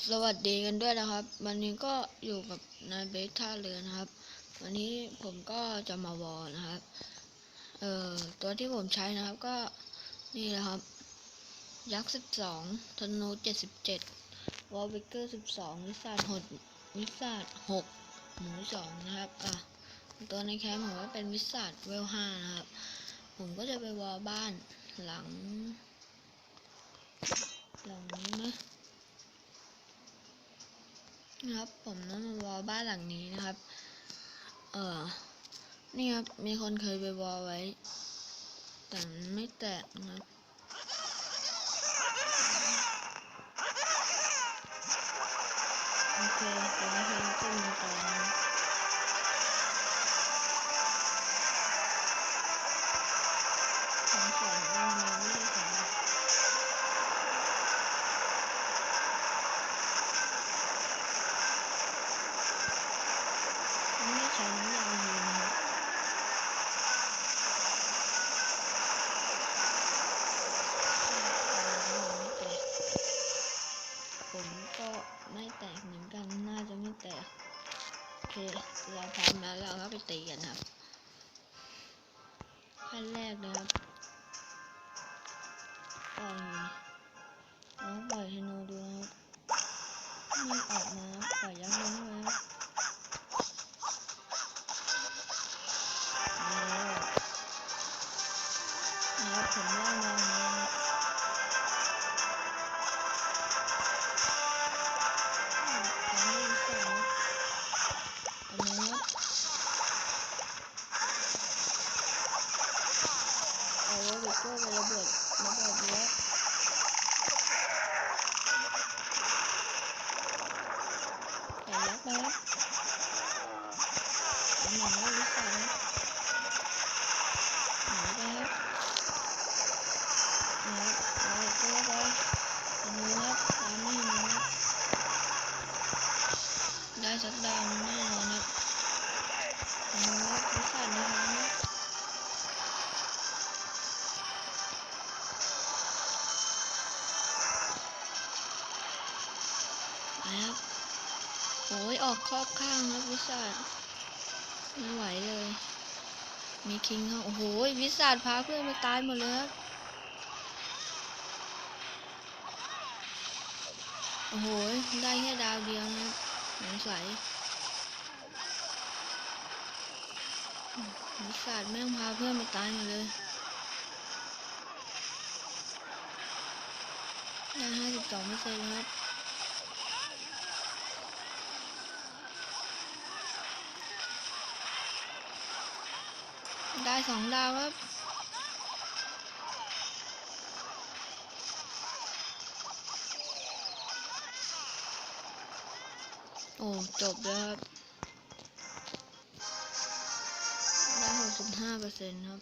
สวัสดีกันด้วยนะครับ วันนี้ก็อยู่กับนายเบสท่าเรือนะครับ วันนี้ผมก็จะมาวอลนะครับ เอ่อตัวที่ผมใช้นะครับก็นี่นะครับ ยักษ์สิบสองธนูเจ็ดสิบเจ็ดวอลเบเกอร์สิบสองวิสาดหดวิสาดหกหมูสองนะครับอะตัวในแคมป์ผมก็เป็นวิสาดเวลห้านะครับ ผมก็จะไปวอลบ้านหลัง หลังนี้นะ นะครับ ผมน้องมาวอลบ้านหลังนี้นะครับ เออนี่ครับ มีคนเคยไปวอลไว้ แต่ไม่แตกนะครับ เค เราพร้อมแล้วเราก็ไปตีกันครับขั้นแรกนะครับ อร์ไประเบิดระเบิดเยอะใส่ยักษ์ไปครับอันหนึ่งก็วิสัยครับหนีไปครับนี่ครับเอาเบเกอร์ไปอันนี้ครับตามไม่เห็นนะได้สักดาวนะ อ้ออกครอบข้างครับวิสัยไม่ไหวเลย มีคิงครับโอ้โหวิสัยพาเพื่อนไปตายหมดเลยครับโอ้โห ได้แค่ดาวเดียวนะสงสัยวิสัยแม่งพาเพื่อนไปตายหมดเลยได้ห้าสิบสองเปอร์เซ็นต์ครับ ได้สองดาวครับโอ้ จบแล้วครับ ได้หกสิบห้าเปอร์เซ็นต์ครับ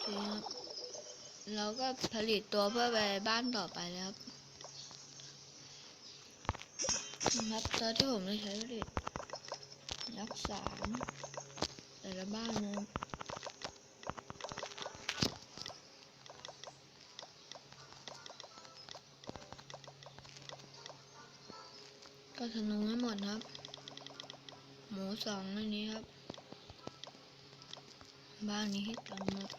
เครับเราก็ผลิตตัวเพื่อไปบ้านต่อไปแล้วครับ นะครับตัวที่ผมจะใช้ผลิตยักษ์สามแต่ละบ้านนะก็ธนูให้หมดครับ หมูสองอันนี้ครับ บ้านนี้ให้ตังค์ครับ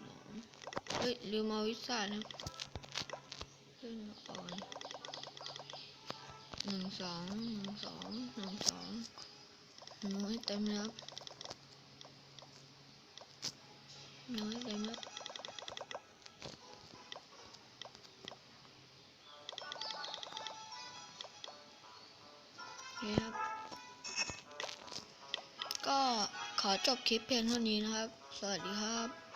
สองเฮ้ยลืมเอาวิสานะขึ้นมาก่อน หนึ่งสองหนึ่งสองหนึ่งสองนูให้เต็มแล้วนูให้เต็มแล้วโอเคครับ ก็ขอจบคลิปเพียงเท่านี้นะครับ สวัสดีครับ